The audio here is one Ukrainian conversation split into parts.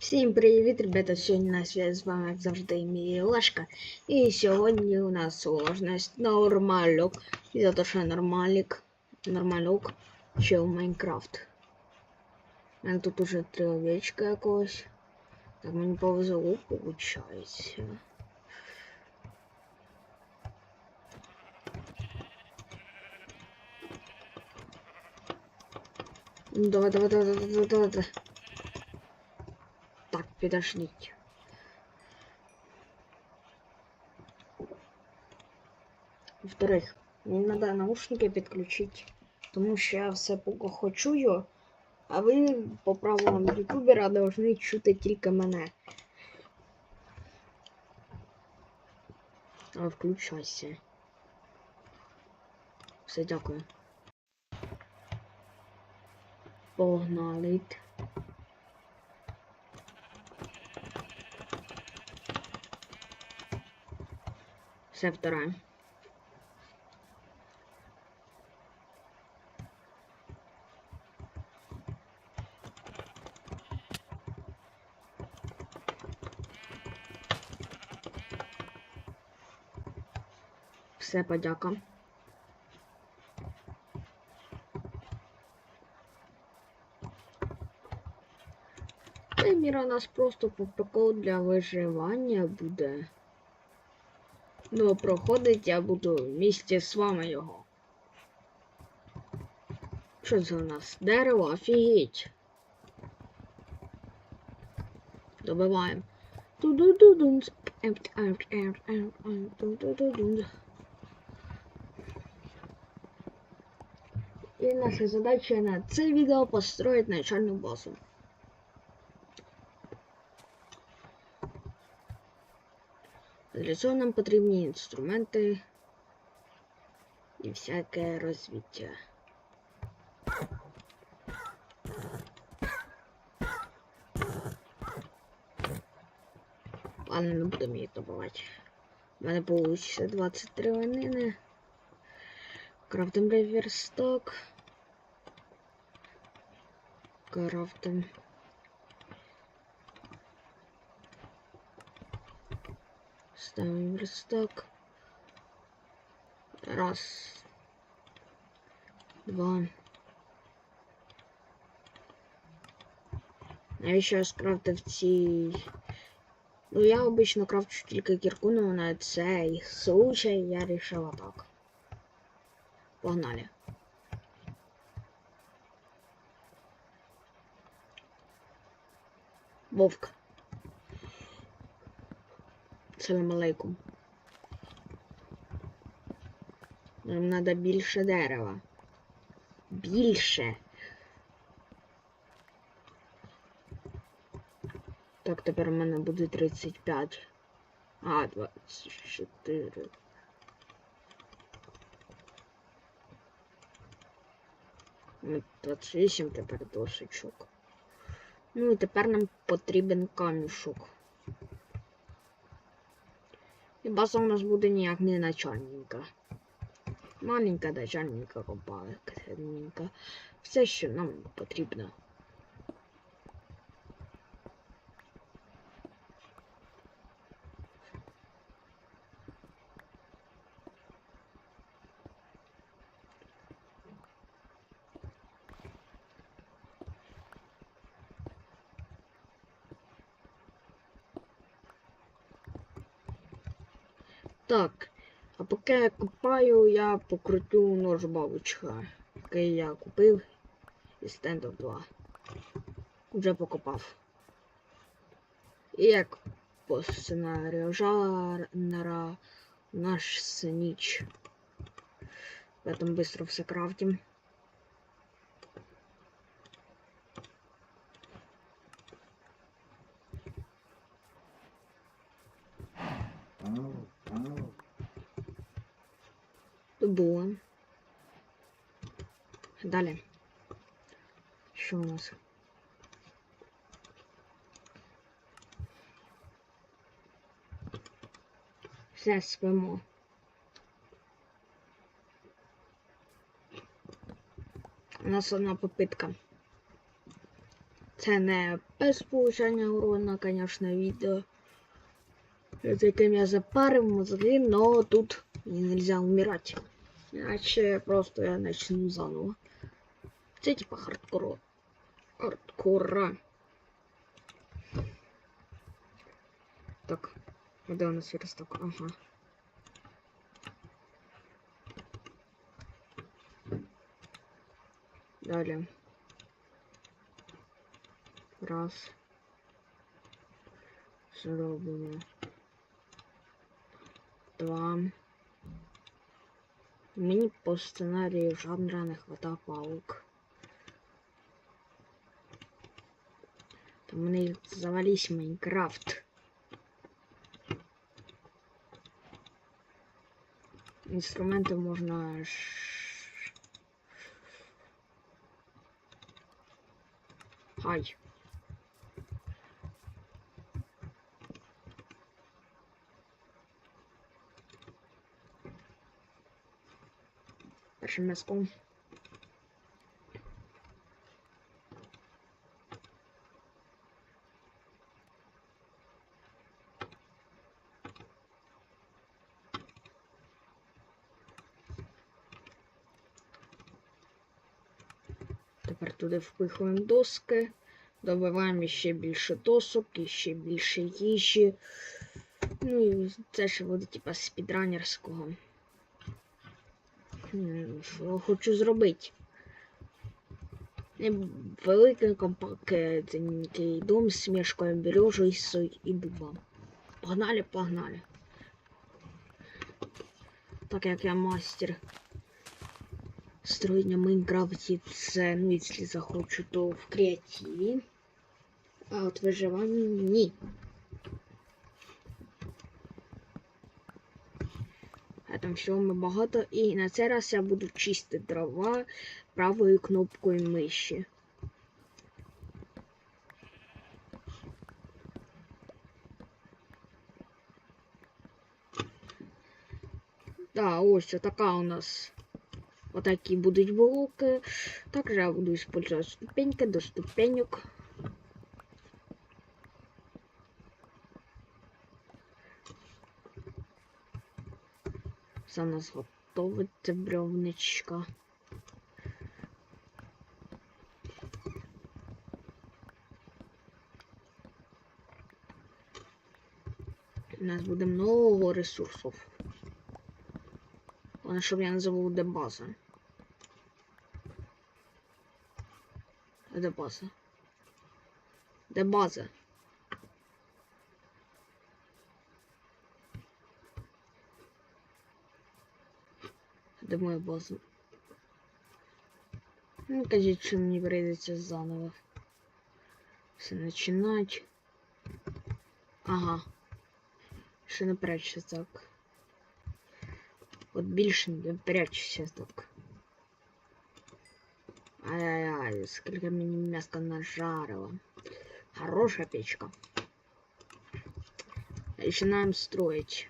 Всім привіт, ребята! Сьогодні на связі з вами, як завжди, мій Лешка. І сьогодні у нас сложність нормалюк. І за те, що я нормалік, нормалюк, ще в Майнкрафт. У мене тут уже три овечка якогось. Так мені повезло, виходить. Ну, давай, давай, давай, давай, давай, давай, давай. Так, Підождіть. Во-вторых, мені треба наушники підключити, тому що я все плохо чую, а ви по правилам ютубера повинні чути тільки мене. А включайся. Все, дякую. Погнали. Все вторая. Все, подяка. Цей мір у нас просто по для виживання буде. Ну, проходить, я буду вместе з вами його. Що це у нас? Дерево, офігеть. Добиваємо. І наша задача на це відео построить начальну базу. Для цього нам потрібні інструменти і всяке розвиття. Ладно, не будемо її добувати. У мене вийде 23 ванини. Крафтим верстак. Крафтим. Ставим верстак. Раз. Два. Навіщо я скрафтив ці... Ну, я обично крафчу тільки кірку, але на цей случай я рішила так. Погнали. Вовк. Салам алейкум. Нам треба більше дерева. Більше. Так, тепер у мене буде 35. А, 24. Ну, 28 тепер досочок. Ну і тепер нам потрібен камішок. База у нас буде ніяк не начальненька. Маленька начальненька копала, середненька. Все, що нам потрібно. Так, а поки я копаю, я покрутю нож бабочка, який я купив із стендов 2. Вже покопав. І як по сценарію жанра наш ніч. Поэтому быстро все крафтим. Було. Далі. Що у нас? Все спимо. У нас одна попитка. Це не без получання урона, звісно, відео. за этим я запарил мозги, но тут нельзя умирать. Иначе просто я начну заново. Все типа хардкор. Хардкора. Так, да, у нас верстак, ага. Далее. Раз. Все ровно. 2. Мені по сценарію жанра не хватає паук. Там у мене завались Майнкрафт. Інструменти можна Ай! Першим м'язком. Тепер туди впихуємо доски, добиваємо ще більше досок, і ще більше їжі. Ну і це ще буде типа Що я хочу зробити? Великий компактний дом з мішкою бережу і, дуба. Погнали, погнали. Так як я мастер строить на Майнкрафте, це, ну, якщо захочу, то в креативі. А от виживання ні. Там всього ми багато. І на цей раз я буду чистити дрова правою кнопкою миші. Да, ось така у нас отакі будуть блоки. Також я буду использовать ступеньки до ступенек. Все у нас готове бревничка. У нас буде много ресурсів. Головне, щоб я не забув, де база. Де база? Де база? Де моя база? Ну, кажіть, що мені прийдеться заново. Все починати. Ага. Ще не прячься так. От більше не прячься так. Ай-яй-яй, сколько мені мяска нажарило. Хорошая печка. Начинаем строить.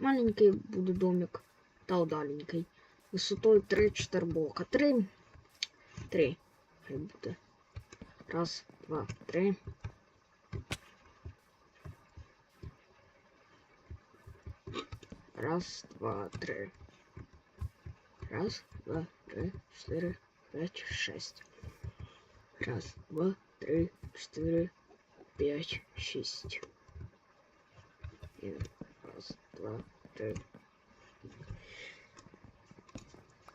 Маленький буде домик. Та удаленький. Висотою 3-4 блока. 3. 3. Хай буде. Раз, два, три. Раз, два, три. Раз, два, три, четыре, пять, шесть. Раз, два, три, четыре, пять, шесть. Раз, два.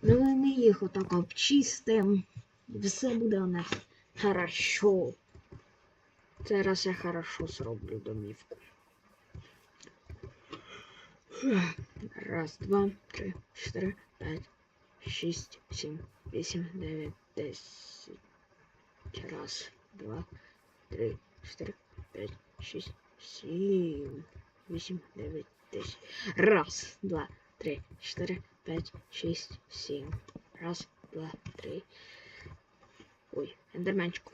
Ну, ми їх отак обчистимо. Все буде у нас хорошо. Зараз я хорошо зроблю домівку. Раз, два, три, чотири, п'ять, шість, сім, вісім, дев'ять, десять. Раз, два, три, чотири, п'ять, шість, сім, вісім, дев'ять, десять. Раз, два, три, чотири, п'ять, шість, сім. Раз, два, три. Ой, ендерменчику.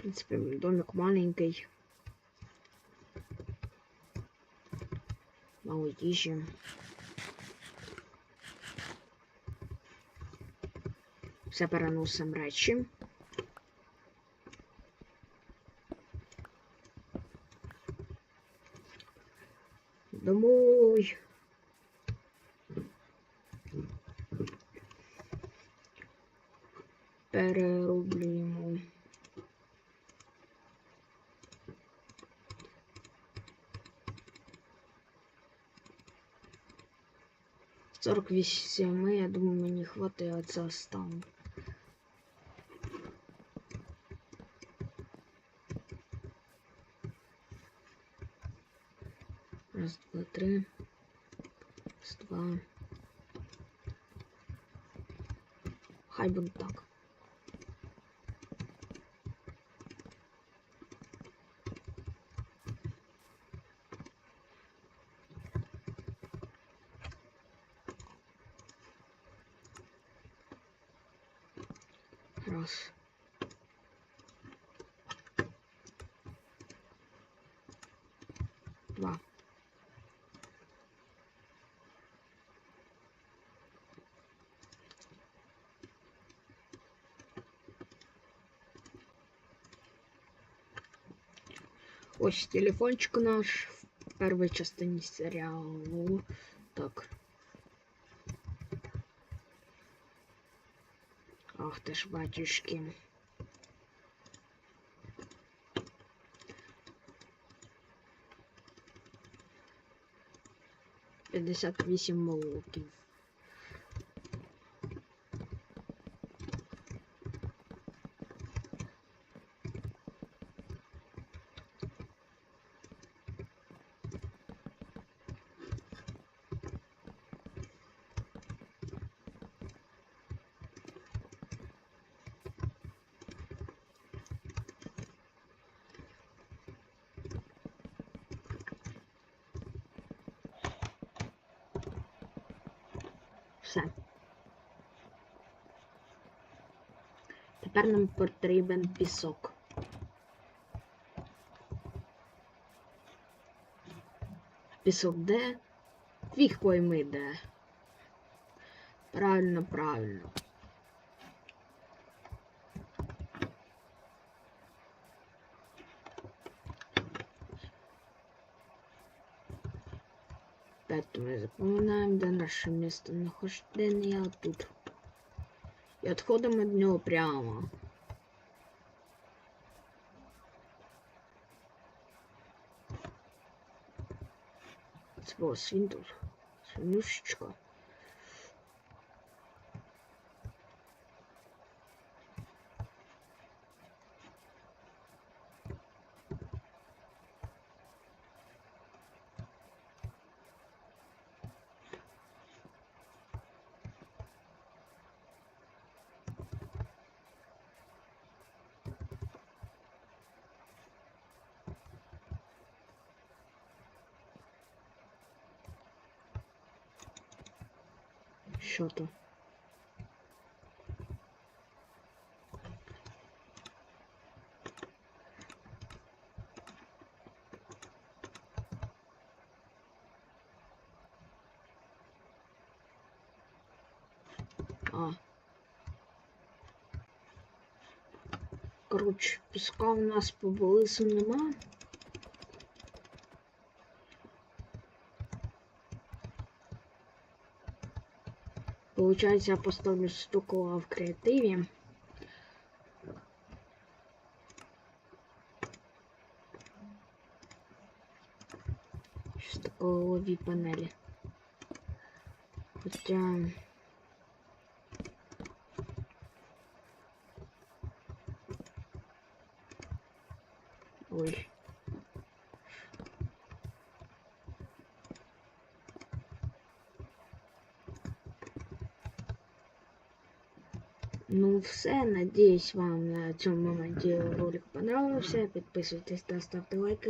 принципі, домик маленький. Мало їжі. Все переносимо речі. Домой. Перероблюємо. Сорок вісім, я думаю, мені хватить, а це остану. Раз, два, три. Раз, два. Хай буде так. Раз. Два. Ось телефончик наш в первой частині серіалу. Так. Ах ти ж батюшки. П'ятдесят вісім молоків. Тепер нам потрібен пісок. Пісок де? Фіг пойми де. Правильно, правильно. Мы запоминаем, де наше місценахождення тут. І відходимо від нього прямо. Було свинтус. Свинюшечка. Що то? А. Коротше, піска у нас поблизу нема. Получается, я поставлю стукло в креативе. Стуклові панелі. Хоча... Ой. Ну все, надіюсь, вам на цьому моменті ролик понравився. Підписуйтесь та ставте лайки.